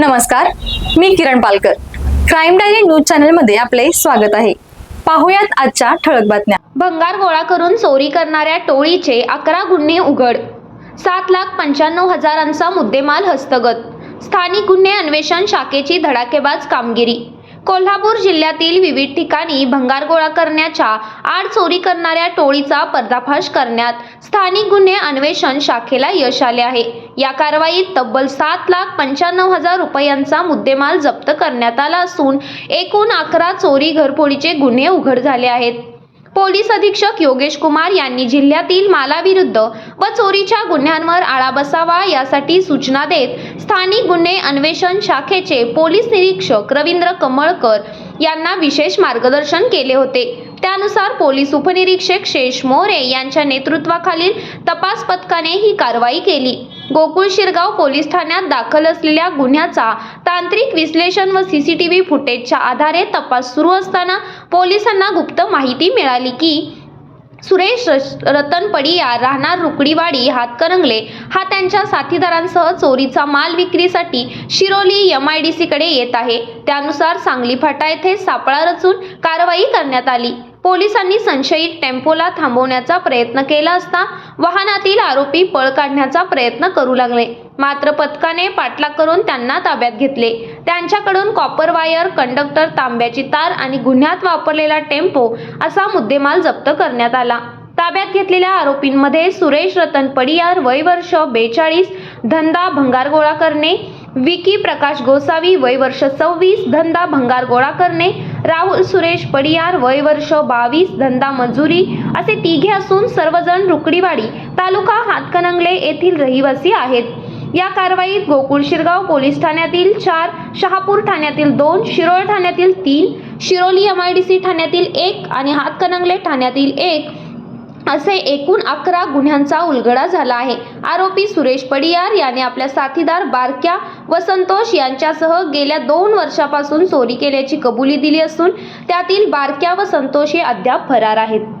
नमस्कार मी Kiran Palkar. Crime diary news चॅनलमध्ये आपले स्वागत आहे. पाहुयात आजच्या ठळक बातम्या. भंगार गोळा करून चोरी करणाऱ्या टोळीचे अकरा गुन्हे उघड. सात लाख पंच्याण्णव हजारांचा मुद्देमाल हस्तगत. स्थानिक गुन्हे अन्वेषण शाखेची धडाकेबाज कामगिरी. कोल्हापूर जिल्ह्यातील विविध ठिकाणी भंगार गोळा करण्याच्या आड चोरी करणाऱ्या टोळीचा पर्दाफाश करण्यात स्थानिक गुन्हे अन्वेषण शाखेला यश आले आहे. या कारवाईत तब्बल सात लाख पंच्याण्णव हजार रुपयांचा मुद्देमाल जप्त करण्यात आला असून एकूण अकरा चोरी घरफोडीचे गुन्हे उघड झाले आहेत. पोलीस अधीक्षक योगेश कुमार यांनी जिल्ह्यातील मालाविरुद्ध व चोरीच्या गुन्ह्यांवर आळा बसावा यासाठी सूचना देत स्थानिक गुन्हे अन्वेषण शाखेचे पोलीस निरीक्षक रवींद्र कमळकर यांना विशेष मार्गदर्शन केले होते. त्यानुसार पोलीस उपनिरीक्षक शेष मोरे यांच्या नेतृत्वाखालील तपास पथकाने ही कारवाई केली. गोकुळ शिरगाव पोलीस ठाण्यात दाखल असलेल्या गुन्ह्याचा तांत्रिक विश्लेषण व सीसीटीव्ही फुटेजच्या आधारे तपास सुरू असताना पोलिसांना गुप्त माहिती मिळाली की सुरेश रश- रतन पडिया राहणार रुकडीवाडी हातकरंगले हा त्यांच्या साथीदारांसह चोरीचा माल विक्रीसाठी शिरोली एम आय डी सीकडे येत आहे. त्यानुसार सांगली फाटा येथे सापळा रचून कारवाई करण्यात आली. पोलिसांनी संशयित टेम्पोला थांबवण्याचा प्रयत्न केला असता वाहनातील आरोपी पळ काढण्याचा प्रयत्न करू लागले. मात्र पथकाने पाठलाग करून त्यांना ताब्यात घेतले. त्यांच्याकडून कॉपर वायर कंडक्टर तांब्याची तार आणि गुन्ह्यात वापरलेला टेम्पो असा मुद्देमाल जप्त करण्यात आला. ताब्यात घेतलेल्या आरोपींमध्ये सुरेश रतन पडियार वय वर्ष बेचाळीस धंदा भंगार गोळा करणे विकी प्रकाश गोसावी वय वर्ष सव्वीस धंदा भंगार गोळा करणे राहुल सुरेश पडियार वय वर्ष बावीस धंदा मजुरी असे तिघे असून सर्वजण रुकडीवाडी तालुका हातकणंगले येथील रहिवासी आहेत. या कारवाईत गोकुळ शिरगाव पोलीस ठाण्यातील चार शहापूर ठाण्यातील दोन शिरोळ ठाण्यातील तीन Shiroli M I D C ठाण्यातील एक आणि हातकणंगले ठाण्यातील एक असे एकूण अकरा गुन्ह्यांचा उलगडा झाला आहे. आरोपी सुरेश पडियार याने आपल्या साथीदार बारक्या व संतोष यांच्यासह गेल्या दोन वर्षापासून चोरी केल्याची कबुली दिली असून त्यातील बारक्या व संतोष हे अद्याप फरार आहेत.